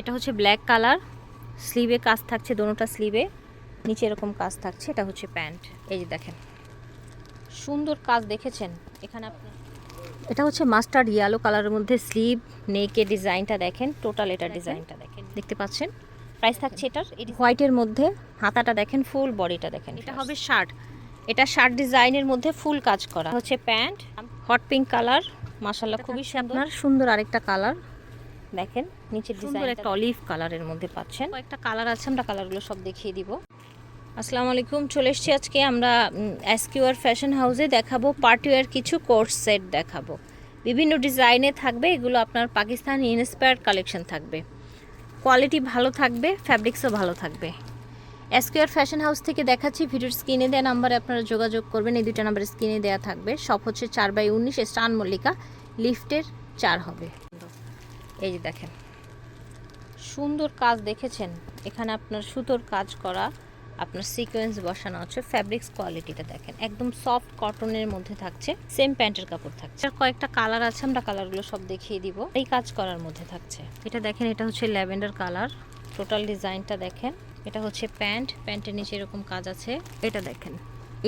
এটা হচ্ছে black colour স্লিভে কাজ থাকছে দোনোটা স্লিভে নিচে এরকম কাজ থাকছে এটা হচ্ছে প্যান্ট। এই যে দেখেন সুন্দর কাজ দেখেছেন? এখানে আপনি এটা হচ্ছে মাস্টার্ড ইয়েলো কালারের মধ্যে স্লিভ নেকে ডিজাইনটা দেখেন টোটাল এটা ডিজাইনটা দেখেন। দেখতে পাচ্ছেন? প্রাইস থাকছে এটার হোয়াইটের মধ্যে হাতাটা দেখেন ফুল বডিটা দেখেন এটা হবে শার্ট এটা শার্ট ডিজাইনের মধ্যে ফুল কাজ করা। হচ্ছে প্যান্ট হট পিঙ্ক কালার মাশাল্লাহ খুবই আপনার সুন্দর আরেকটা কালার দেখেন নিচের ডিজাইন একটা অলিভ কালারের মধ্যে পাচ্ছেন। একটা কালার আছে আমরা কালারগুলো সব দেখিয়ে দিব। আসসালামু আলাইকুম চলে এসেছি আজকে আমরা এসকিউআর ফ্যাশন হাউসে দেখাবো পার্টিওয়ার কিছু কোর্স সেট দেখাবো। বিভিন্ন ডিজাইনে থাকবে এগুলো আপনার পাকিস্তান ইন্সপায়ার্ড কালেকশন থাকবে। কোয়ালিটি ভালো থাকবে ফ্যাব্রিক্সও ভালো থাকবে। এসকিউআর ফ্যাশন হাউস থেকে দেখাচ্ছি ভিডিওর স্ক্রিনে দেওয়া নাম্বারে আপনারা যোগাযোগ করবেন এই দুটো নাম্বার স্ক্রিনে দেওয়া থাকবে। সব হচ্ছে চার বাই উনিশ স্টান মল্লিকা লিফটের চার হবে। এই যে দেখেন। সুন্দর কাজ দেখেছেন? এখানে আপনার সুতোর কাজ করা, আপনার সিকোয়েন্স বসানো আছে ফ্যাব্রিক্স কোয়ালিটিটা দেখেন। একদম সফট কটনের মধ্যে থাকছে সেম প্যান্টের কাপড় থাকছে। আর কয়েকটা কালার আছে, আমরা কালারগুলো সব দেখিয়ে দিব। এই কাজ করার মধ্যে থাকছে। এটা দেখেন, এটা হচ্ছে ল্যাভেন্ডার কালার টোটাল ডিজাইনটা দেখেন। এটা হচ্ছে প্যান্ট। প্যান্টের নিচে এরকম কাজ আছে। এটা দেখেন।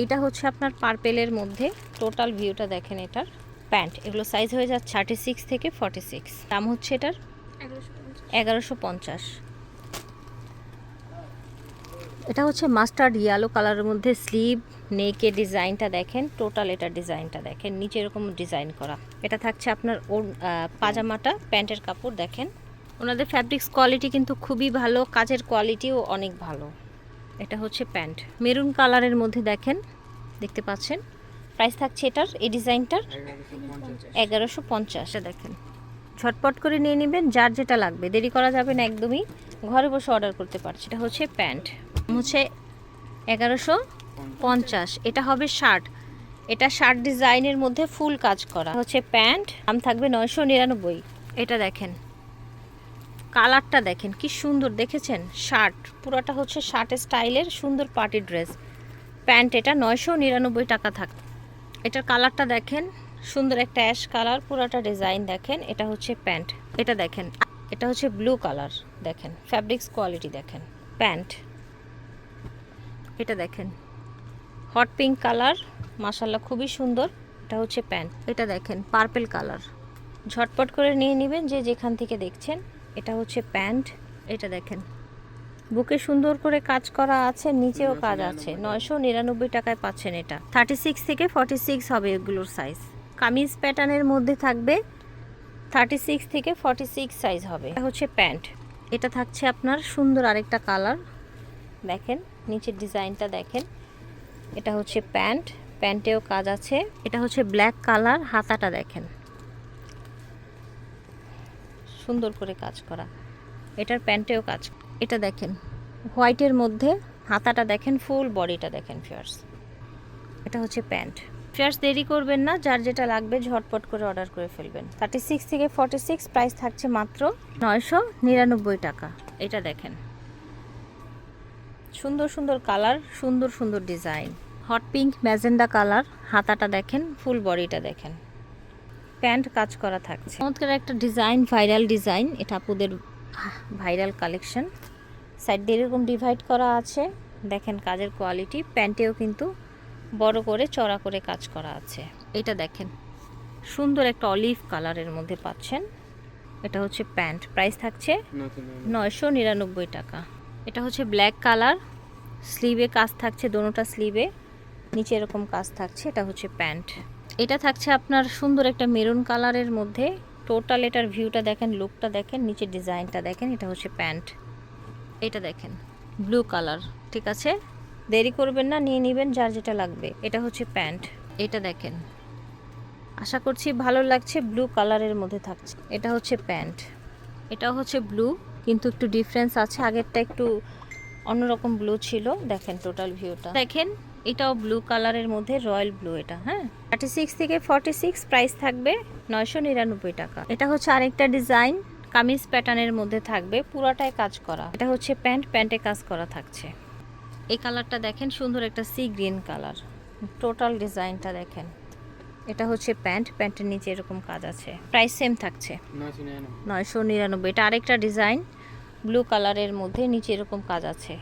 এটা হচ্ছে আপনার পার্পেলের মধ্যে। টোটাল ভিউটা দেখেন এটার। প্যান্ট, এগুলো সাইজ হয়ে যাচ্ছে থার্টি সিক্স থেকে ফর্টি সিক্স দাম হচ্ছে এটার এগারোশো পঞ্চাশ। এটা হচ্ছে মাস্টার্ড ইয়েলো কালারের মধ্যে স্লিভ নেকে ডিজাইনটা দেখেন টোটাল এটা ডিজাইনটা দেখেন, নিচে এরকম ডিজাইন করা। এটা থাকছে আপনার ওর পাজামাটা, প্যান্টের কাপড় দেখেন। ওনাদের ফ্যাব্রিক্স কোয়ালিটি কিন্তু খুবই ভালো, কাজের কোয়ালিটিও অনেক ভালো। এটা হচ্ছে প্যান্ট। মেরুন কালারের মধ্যে দেখেন, দেখতে পাচ্ছেন? প্রাইস থাকছে এটার, এই ডিজাইনটার? এগারোশো পঞ্চাশ। দেখেন। ঝটপট করে নিয়ে নেবেন, যার যেটা লাগবে। দেরি করা যাবে না, একদমই। ঘরে বসে অর্ডার করতে পারছি। এটা হচ্ছে প্যান্ট। হচ্ছে এগারোশো পঞ্চাশ। এটা হবে শার্ট। এটা শার্ট ডিজাইনের মধ্যে ফুল কাজ করা। হচ্ছে প্যান্ট। দাম থাকবে নয়শো নিরানব্বই। এটা দেখেন। কালারটা দেখেন, কি সুন্দর। দেখেছেন? শার্ট। পুরোটা হচ্ছে শার্ট স্টাইলের সুন্দর পার্টি ড্রেস। প্যান্ট এটা নয়শো নিরানব্বই টাকা থাকবে। এটার কালারটা দেখেন, সুন্দর একটা অ্যাশ কালার, পুরোটা ডিজাইন দেখেন, এটা হচ্ছে প্যান্ট, এটা দেখেন, এটা হচ্ছে ব্লু কালার দেখেন, ফ্যাব্রিক্স কোয়ালিটি দেখেন, প্যান্ট, এটা দেখেন, হট পিঙ্ক কালার মাসাল্লাহ খুবই সুন্দর, এটা হচ্ছে প্যান্ট, এটা দেখেন, পার্পেল কালার, ঝটপট করে নিয়ে নেবেন যে যেখান থেকে দেখছেন, এটা হচ্ছে প্যান্ট, এটা দেখেন। বুকে সুন্দর করে কাজ করা আছে, নিচেও কাজ আছে। নয়শো নিরানব্বই টাকায় পাচ্ছেন এটা। থার্টি সিক্স থেকে ফর্টি সিক্স হবে এগুলোর সাইজ কামিজ প্যাটার্নের মধ্যে থাকবে থার্টি সিক্স থেকে ফর্টি সিক্স সাইজ হবে। এটা হচ্ছে প্যান্ট। এটা থাকছে আপনার সুন্দর আরেকটা কালার। দেখেন, নিচের ডিজাইনটা দেখেন। এটা হচ্ছে প্যান্ট। প্যান্টেও কাজ আছে। এটা হচ্ছে ব্ল্যাক কালার, হাতাটা দেখেন। সুন্দর করে কাজ করা। এটার প্যান্টেও কাজ এটা দেখেন, হোয়াইটের মধ্যে হাতাটা দেখেন, ফুল বডিটা দেখেন ফিয়ার্স এটা হচ্ছে প্যান্ট। ফিয়ার্স দেরি করবেন না, যার যেটা লাগবে ঝটপট করে অর্ডার করে ফেলবেন। থার্টি সিক্স থেকে ফর্টি সিক্স প্রাইস থাকছে মাত্র নয়শো নিরানব্বই টাকা। এটা দেখেন। সুন্দর সুন্দর কালার, সুন্দর সুন্দর design. Hot pink, magenta colour, হাতাটা দেখেন, ফুল বডিটা দেখেন। প্যান্ট কাজ করা থাকছে। চমৎকার একটা ডিজাইন, ভাইরাল ডিজাইন। এটা আপুদের ভাইরাল কালেকশন। সাইড দিয়ে এরকম ডিভাইড করা আছে। দেখেন কাজের কোয়ালিটি। প্যান্টেও কিন্তু বড় করে চড়া করে কাজ করা আছে। এটা দেখেন, সুন্দর একটা অলিভ কালারের মধ্যে পাচ্ছেন। এটা হচ্ছে প্যান্ট। প্রাইস থাকছে নয়শো নিরানব্বই টাকা। এটা হচ্ছে ব্ল্যাক কালার। স্লিভে কাজ থাকছে, দোনোটা স্লিভে। নিচে এরকম কাজ থাকছে, এটা হচ্ছে প্যান্ট। এটা থাকছে আপনার সুন্দর একটা মেরুন কালারের মধ্যে। টোটাল এটার ভিউটা দেখেন, লুকটা দেখেন নিচে ডিজাইনটা দেখেন, এটা হচ্ছে প্যান্ট। এটা দেখেন ব্লু কালার ঠিক আছে? দেরি করবেন না, নিয়ে নেবেন যার যেটা লাগবে। এটা হচ্ছে প্যান্ট। এটা দেখেন, আশা করছি ভালো লাগছে ব্লু কালারের মধ্যে থাকছে। এটা হচ্ছে প্যান্ট। এটা হচ্ছে ব্লু কিন্তু একটু ডিফারেন্স আছে। আগেরটা একটু অন্যরকম ব্লু ছিল। দেখেন টোটাল ভিউটা দেখেন, এটাও ব্লু কালারের মধ্যে রয়্যাল ব্লু এটা হ্যাঁ? থার্টি সিক্স থেকে ফর্টি সিক্স প্রাইস থাকবে নয়শো নিরানব্বই টাকা। এটা হচ্ছে আরেকটা ডিজাইন কামিজ প্যাটার্নের মধ্যে থাকবে পুরাটাই কাজ করা। এটা হচ্ছে প্যান্ট প্যান্টে কাজ করা থাকছে। এই কালারটা দেখেন সুন্দর একটা সি গ্রিন কালার। টোটাল ডিজাইনটা দেখেন। এটা হচ্ছে প্যান্ট প্যান্টের নিচে এরকম কাজ আছে। প্রাইস সেম থাকছে। নয়শো নিরানব্বই। এটা আরেকটা ডিজাইন ব্লু কালারের মধ্যে নিচে এরকম কাজ আছে।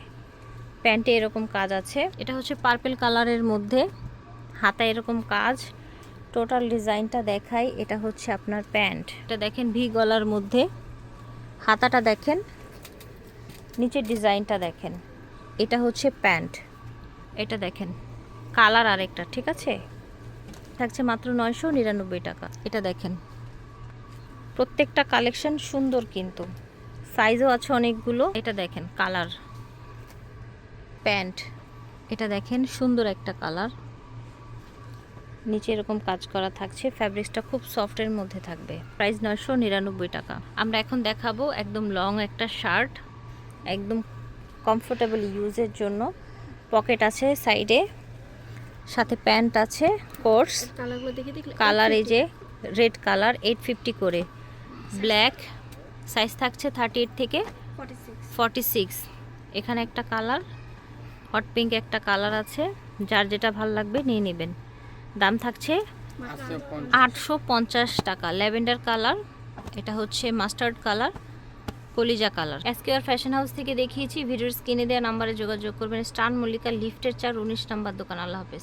প্যান্টে এরকম কাজ আছে। এটা হচ্ছে পার্পেল কালারের মধ্যে হাতা এরকম কাজ। টোটাল ডিজাইনটা দেখাই এটা হচ্ছে আপনার প্যান্ট। এটা দেখেন ভি গলার মধ্যে। হাতাটা দেখেন, নিচের ডিজাইনটা দেখেন। এটা হচ্ছে প্যান্ট। এটা দেখেন, কালার আরেকটা, ঠিক আছে? থাকছে মাত্র নয়শো নিরানব্বই টাকা। এটা দেখেন, প্রত্যেকটা কালেকশন সুন্দর কিন্তু। সাইজও আছে অনেকগুলো। এটা দেখেন, কালার। প্যান্ট। এটা দেখেন, সুন্দর একটা কালার। নিচে এরকম কাজ করা থাকছে ফ্যাব্রিক্সটা খুব সফটের মধ্যে থাকবে। প্রাইস নয়শো নিরানব্বই টাকা। আমরা এখন দেখাবো একদম লং একটা শার্ট একদম কমফোর্টেবল ইউজের জন্য। পকেট আছে সাইডে সাথে প্যান্ট আছে কোর্স দেখে কালার এই যে রেড কালার এইট ফিফটি করে। ব্ল্যাক সাইজ থাকছে থার্টি এইট থেকে ফর্টি সিক্স এখানে একটা কালার হট পিঙ্ক একটা কালার আছে। যার যেটা ভালো লাগবে নিয়ে নেবেন। দাম থাকছে আটশো পঞ্চাশ টাকা। ল্যাভেন্ডার কালার, এটা হচ্ছে মাস্টার্ড কালার, কলিজা কালার। এসকেআর ফ্যাশন হাউস থেকে দেখিয়েছি, ভিডিওর স্ক্রিনে দেওয়া নাম্বারে যোগাযোগ করবেন। স্টান মল্লিকা লিফটের চার, উনিশ নাম্বার দোকান। আল্লাহ হাফেজ।